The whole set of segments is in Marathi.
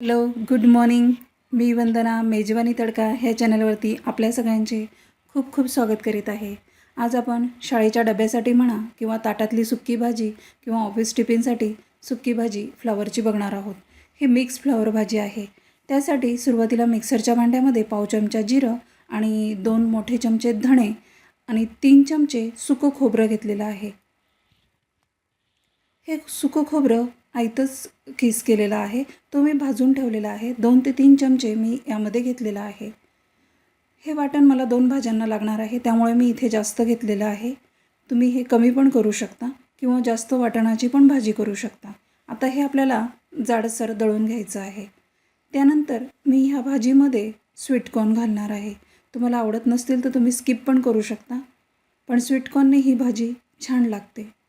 हॅलो गुड मॉर्निंग मी वंदना मेजवानी तडका ह्या चॅनलवरती आपल्या सगळ्यांचे खूप खूप स्वागत करीत आहे. आज आपण शाळेच्या डब्यासाठी म्हणा किंवा ताटातली सुक्की भाजी किंवा ऑफिस टिफिनसाठी सुक्की भाजी फ्लावरची बघणार आहोत. ही मिक्स फ्लावर भाजी आहे. त्यासाठी सुरुवातीला मिक्सरच्या भांड्यामध्ये पाव चमचा जिरं आणि दोन मोठे चमचे धणे आणि तीन चमचे सुकं खोबरं घेतलेलं आहे. हे सुकं खोबरं आयतच किस केलेला आहे. तो मी भाजून ठेवलेला आहे. दोन ते तीन चमचे मी यामध्ये घेतलेला आहे. हे वाटण मला दोन भाज्यांना लागणार आहे. त्यामुळे मी इथे जास्त घेतलेलं आहे. तुम्ही हे कमी पण करू शकता किंवा जास्त वाटणाची पण भाजी करू शकता. आता हे आपल्याला जाडसर दळून घ्यायचं आहे. त्यानंतर मी ह्या भाजीमध्ये स्वीटकॉर्न घालणार आहे. तुम्हाला आवडत नसतील तर तुम्ही स्किप पण करू शकता. पण स्वीटकॉर्नने ही भाजी छान लागते.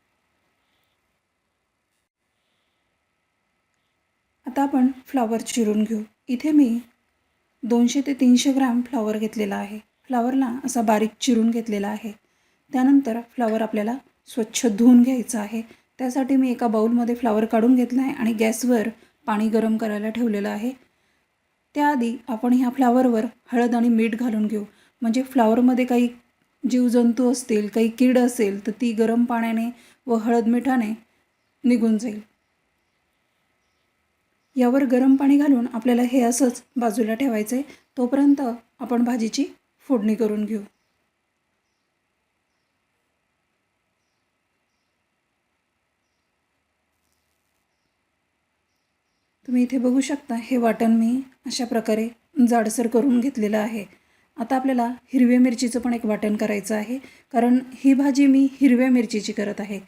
आता आपण फ्लावर चिरून घेऊ. इथे मी दोनशे ते तीनशे ग्रॅम फ्लावर घेतलेला आहे. फ्लावरला असा बारीक चिरून घेतलेला आहे. त्यानंतर फ्लावर आपल्याला स्वच्छ धुवून घ्यायचं आहे. त्यासाठी मी एका बाऊलमध्ये फ्लावर काढून घेतला आहे आणि गॅसवर पाणी गरम करायला ठेवलेलं आहे. त्याआधी आपण ह्या फ्लावरवर हळद आणि मीठ घालून घेऊ. म्हणजे फ्लावरमध्ये काही जीवजंतू असतील काही कीड असेल तर ती गरम पाण्याने व हळद मिठाने निघून जाईल. यावर गरम पाणी घालून आपल्याला हे असंच बाजूला ठेवायचं आहे तोपर्यंत आपण भाजीची फोडणी करून घेऊ. तुम्ही इथे बघू शकता हे वाटण मी अशा प्रकारे जाडसर करून घेतलेलं आहे. आता आपल्याला हिरव्या मिरचीचं पण एक वाटण करायचं आहे कारण ही भाजी मी हिरव्या मिरचीची करत आहे.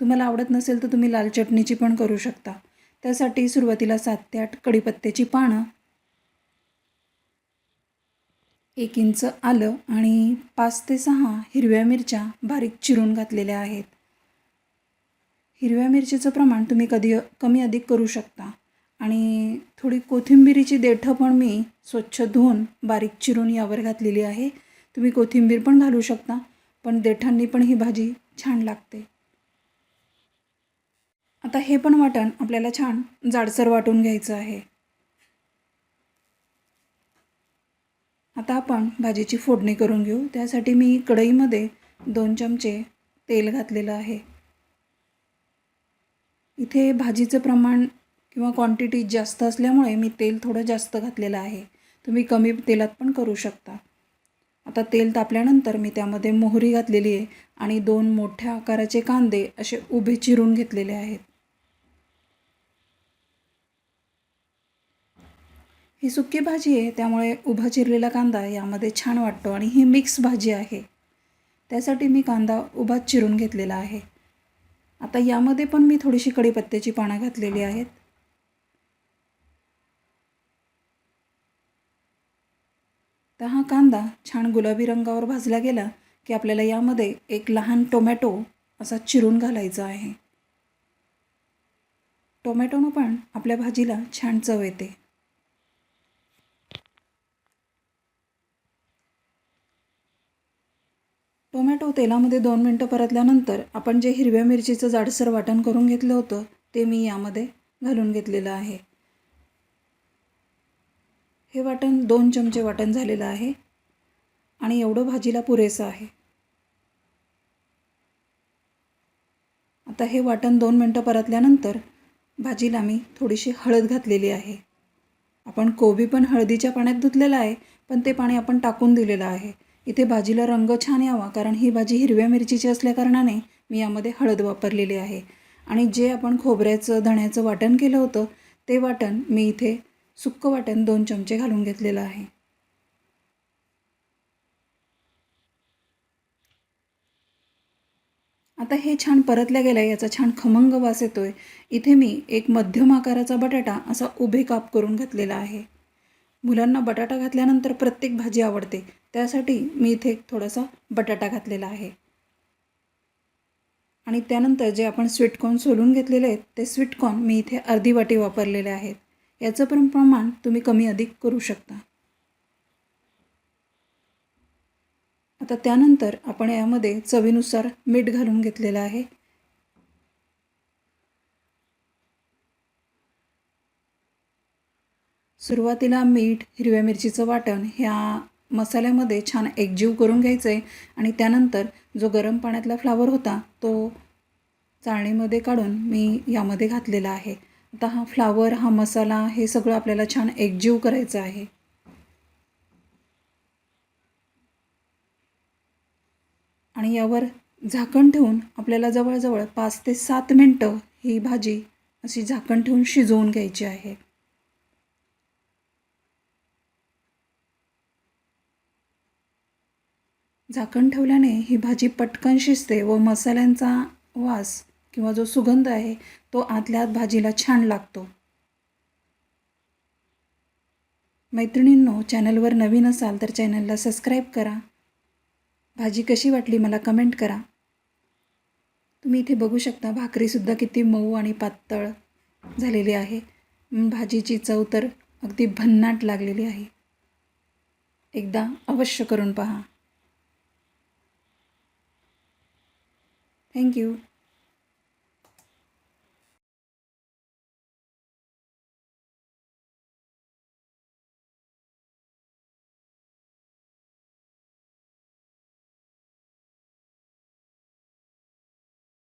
तुम्हाला आवडत नसेल तर तुम्ही लाल चटणीची पण करू शकता. त्यासाठी सुरुवातीला सात ते आठ कढीपत्त्याची पानं एक इंच आलं आणि पाच ते सहा हिरव्या मिरच्या बारीक चिरून घातलेल्या आहेत. हिरव्या मिरचीचं प्रमाण तुम्ही कधी कमी अधिक करू शकता आणि थोडी कोथिंबिरीची देठं पण मी स्वच्छ धुवून बारीक चिरून यावर घातलेली आहे. तुम्ही कोथिंबीर पण घालू शकता पण देठांनी पण ही भाजी छान लागते. आता हे पण वाटण आपल्याला छान जाडसर वाटून घ्यायचं आहे. आता आपण भाजीची फोडणी करून घेऊ. त्यासाठी मी कढईमध्ये दोन चमचे तेल घातलेलं आहे. इथे भाजीचं प्रमाण किंवा क्वांटिटी जास्त असल्यामुळे मी तेल थोडं जास्त घातलेलं आहे. तुम्ही कमी तेलात पण करू शकता. आता तेल तापल्यानंतर मी त्यामध्ये मोहरी घातलेली आहे आणि दोन मोठ्या आकाराचे कांदे असे उभे चिरून घेतलेले आहेत. ही सुकी भाजी आहे त्यामुळे उभा चिरलेला कांदा यामध्ये छान वाटतो आणि ही मिक्स भाजी आहे. त्यासाठी मी कांदा उभा चिरून घेतलेला आहे. आता यामध्ये पण मी थोडीशी कढीपत्त्याची पानं घातलेली आहेत. तर हा कांदा छान गुलाबी रंगावर भाजला गेला की आपल्याला यामध्ये एक लहान टोमॅटो असा चिरून घालायचा आहे. टोमॅटोनं पण आपल्या भाजीला छान चव येते. टोमॅटो तेलामध्ये दोन मिनटं परतल्यानंतर आपण जे हिरव्या मिरचीचं जाडसर वाटण करून घेतलं होतं ते मी यामध्ये घालून घेतलेलं आहे. हे वाटण दोन चमचे वाटण झालेलं आहे आणि एवढं भाजीला पुरेसं आहे. आता हे वाटण दोन मिनटं परतल्यानंतर भाजीला मी थोडीशी हळद घातलेली आहे. आपण कोबी पण हळदीच्या पाण्यात धुतलेलं आहे पण ते पाणी आपण टाकून दिलेलं आहे. इथे भाजीला रंग छान यावा कारण ही भाजी हिरव्या मिरचीची असल्याकारणाने मी यामध्ये हळद वापरलेली आहे. आणि जे आपण खोबऱ्याचं धण्याचं वाटण केलं होतं ते वाटण मी इथे सुक्कं वाटण दोन चमचे घालून घेतलेलं आहे. आता हे छान परतल्या गेलं आहे याचा छान खमंग वास येतो आहे इथे मी एक मध्यम आकाराचा बटाटा असा उभे काप करून घातलेला आहे. मुलांना बटाटा घातल्यानंतर प्रत्येक भाजी आवडते. त्यासाठी मी इथे थोडासा बटाटा घातलेला आहे. आणि त्यानंतर जे आपण स्वीटकॉर्न सोलून घेतलेले आहेत ते स्वीटकॉर्न मी इथे अर्धी वाटी वापरलेले आहेत. याचं पण प्रमाण तुम्ही कमी अधिक करू शकता. आता त्यानंतर आपण यामध्ये चवीनुसार मीठ घालून घेतलेलं आहे. सुरुवातीला मीठ हिरव्या मिरचीचं वाटण ह्या मसाल्यामध्ये छान एकजीव करून घ्यायचं आहे आणि त्यानंतर जो गरम पाण्यातला फ्लावर होता तो चाळणीमध्ये काढून मी यामध्ये घातलेला आहे. आता हा फ्लावर हा मसाला हे सगळं आपल्याला छान एकजीव करायचं आहे. आणि यावर झाकण ठेवून आपल्याला जवळजवळ पाच ते सात मिनटं ही भाजी अशी झाकण ठेवून शिजवून घ्यायची आहे. झाकण ठेवल्याने ही भाजी पटकन शिजते व मसाल्यांचा वास किंवा जो सुगंध आहे तो आतल्या आत भाजीला छान लागतो. मैत्रिणींनो चॅनलवर नवीन असाल तर चॅनलला सबस्क्राईब करा. भाजी कशी वाटली मला कमेंट करा. तुम्ही इथे बघू शकता भाकरीसुद्धा किती मऊ आणि पातळ झालेली आहे. भाजीची चव तर अगदी भन्नाट लागलेली आहे. एकदा अवश्य करून पहा. थँक्यू